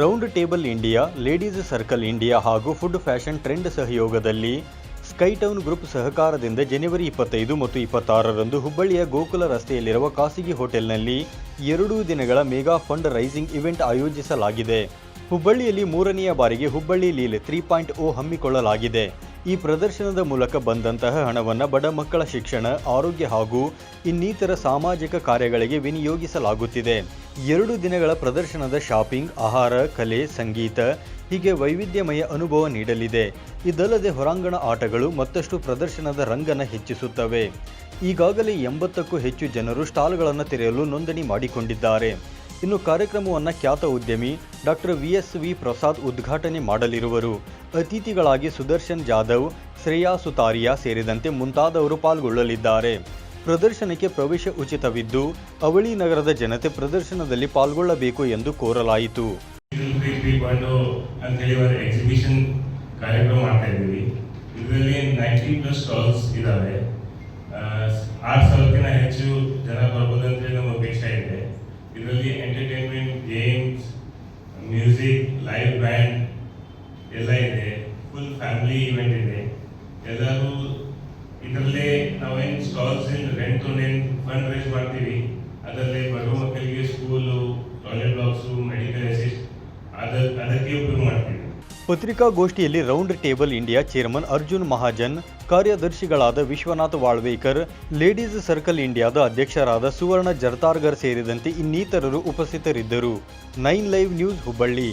Round table India, ladies circle India ಹಾಗೂ food fashion trend ಸಹಯೋಗದಲ್ಲಿ Skytown group ಸಹಕಾರದಿಂದ ಜನವರಿ ಇಪ್ಪತ್ತೈದು ಮತ್ತು ಇಪ್ಪತ್ತಾರರಂದು ಹುಬ್ಬಳ್ಳಿಯ ಗೋಕುಲ ರಸ್ತೆಯಲ್ಲಿರುವ ಖಾಸಗಿ ಹೋಟೆಲ್ನಲ್ಲಿ ಎರಡೂ ದಿನಗಳ ಮೆಗಾ ಫಂಡ್ ರೈಸಿಂಗ್ ಇವೆಂಟ್ ಆಯೋಜಿಸಲಾಗಿದೆ. ಹುಬ್ಬಳ್ಳಿಯಲ್ಲಿ ಮೂರನೆಯ ಬಾರಿಗೆ ಹುಬ್ಬಳ್ಳಿ ಲೀಲೆ ತ್ರೀ ಪಾಯಿಂಟ್ ಓ ಹಮ್ಮಿಕೊಳ್ಳಲಾಗಿದೆ. ಈ ಪ್ರದರ್ಶನದ ಮೂಲಕ ಬಂದಂತಹ ಹಣವನ್ನು ಬಡ ಮಕ್ಕಳ ಶಿಕ್ಷಣ, ಆರೋಗ್ಯ ಹಾಗೂ ಇನ್ನಿತರ ಸಾಮಾಜಿಕ ಕಾರ್ಯಗಳಿಗೆ ವಿನಿಯೋಗಿಸಲಾಗುತ್ತಿದೆ. ಎರಡು ದಿನಗಳ ಪ್ರದರ್ಶನದ ಶಾಪಿಂಗ್, ಆಹಾರ, ಕಲೆ, ಸಂಗೀತ ಹೀಗೆ ವೈವಿಧ್ಯಮಯ ಅನುಭವ ನೀಡಲಿದೆ. ಇದಲ್ಲದೆ ಹೊರಾಂಗಣ ಆಟಗಳು ಮತ್ತಷ್ಟು ಪ್ರದರ್ಶನದ ರಂಗನ ಹೆಚ್ಚಿಸುತ್ತವೆ. ಈಗಾಗಲೇ ಎಂಬತ್ತಕ್ಕೂ ಹೆಚ್ಚು ಜನರು ಸ್ಟಾಲ್ಗಳನ್ನು ತೆರೆಯಲು ನೋಂದಣಿ ಮಾಡಿಕೊಂಡಿದ್ದಾರೆ. ಇನ್ನು ಕಾರ್ಯಕ್ರಮವನ್ನು ಖ್ಯಾತ ಉದ್ಯಮಿ doctor V S V Prasad ಉದ್ಘಾಟನೆ ಮಾಡಲಿರುವರು. ಅತಿಥಿಗಳಾಗಿ ಸುದರ್ಶನ್ ಜಾಧವ್, ಶ್ರೇಯಾ ಸುತಾರಿಯಾ ಸೇರಿದಂತೆ ಮುಂತಾದವರು ಪಾಲ್ಗೊಳ್ಳಲಿದ್ದಾರೆ. ಪ್ರದರ್ಶನಕ್ಕೆ ಪ್ರವೇಶ ಉಚಿತವಿದ್ದು, ಅವಳಿ ನಗರದ ಜನತೆ ಪ್ರದರ್ಶನದಲ್ಲಿ ಪಾಲ್ಗೊಳ್ಳಬೇಕು ಎಂದು ಕೋರಲಾಯಿತು. ಕಾರ್ಯಕ್ರಮ ಮಾಡ್ತಾ ಇದರಲ್ಲಿ ನೈಂಟಿ ಪ್ಲಸ್ ಸ್ಟಾಲ್ಸ್ ಇದ್ದಾವೆ ಆರು ಸಾವಿರಕ್ಕಿಂತ ಹೆಚ್ಚು ಜನ ಇದರಲ್ಲಿ entertainment games music live band ಎಲ್ಲ ಇದೆ. ಫುಲ್ ಫ್ಯಾಮಿಲಿ ಇವೆಂಟ್ ಇದೆ. ಎಲ್ಲರೂ ಇದರಲ್ಲೇ ನಾವೇನು ಸ್ಟಾಲ್ಸ್ ರೆಂಟ್ ತೊಗೊಂಡೇನು ಫಂಡ್ ರೈಸ್ ಮಾಡ್ತೀವಿ, ಅದರಲ್ಲಿ ಬರುವ ಮಕ್ಕಳಿಗೆ school toilet box medical assist ಅದ, ಅದಕ್ಕೆ ಉಪಯೋಗ ಮಾಡ್ತೀವಿ. ಪತ್ರಿಕಾಗೋಷ್ಠಿಯಲ್ಲಿ round table India chairman Arjun Mahajan, ಕಾರ್ಯದರ್ಶಿಗಳಾದ ವಿಶ್ವನಾಥ್ ವಾಳ್ವೇಕರ್, ಲೇಡೀಸ್ ಸರ್ಕಲ್ ಇಂಡಿಯಾದ ಅಧ್ಯಕ್ಷರಾದ ಸುವರ್ಣ ಜರ್ತಾರ್ಗರ್ ಸೇರಿದಂತೆ ಇನ್ನಿತರರು ಉಪಸ್ಥಿತರಿದ್ದರು. Nine live news Hubballi.